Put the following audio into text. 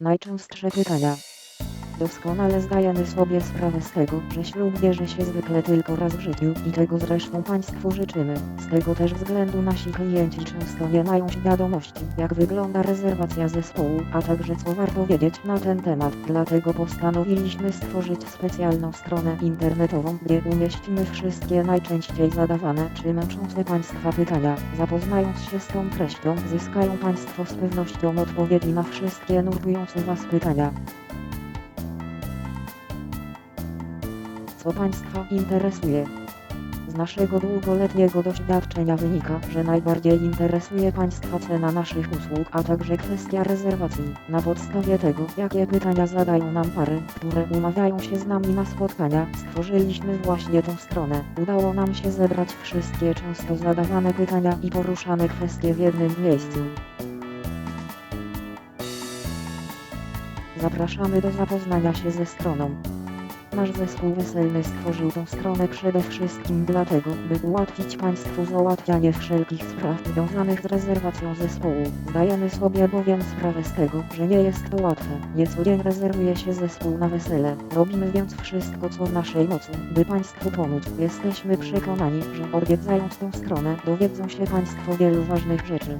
Najczęstsze pytania. Doskonale zdajemy sobie sprawę z tego, że ślub bierze się zwykle tylko raz w życiu i tego zresztą Państwu życzymy. Z tego też względu nasi klienci często nie mają świadomości, jak wygląda rezerwacja zespołu, a także co warto wiedzieć na ten temat. Dlatego postanowiliśmy stworzyć specjalną stronę internetową, gdzie umieścimy wszystkie najczęściej zadawane czy męczące Państwa pytania. Zapoznając się z tą treścią, zyskają Państwo z pewnością odpowiedzi na wszystkie nurtujące Was pytania. Co Państwa interesuje? Z naszego długoletniego doświadczenia wynika, że najbardziej interesuje Państwa cena naszych usług, a także kwestia rezerwacji. Na podstawie tego, jakie pytania zadają nam pary, które umawiają się z nami na spotkania, stworzyliśmy właśnie tę stronę. Udało nam się zebrać wszystkie często zadawane pytania i poruszane kwestie w jednym miejscu. Zapraszamy do zapoznania się ze stroną. Nasz zespół weselny stworzył tę stronę przede wszystkim dlatego, by ułatwić Państwu załatwianie wszelkich spraw związanych z rezerwacją zespołu. Zdajemy sobie bowiem sprawę z tego, że nie jest to łatwe. Nie co dzień rezerwuje się zespół na wesele. Robimy więc wszystko co w naszej mocy, by Państwu pomóc. Jesteśmy przekonani, że odwiedzając tę stronę dowiedzą się Państwo wielu ważnych rzeczy.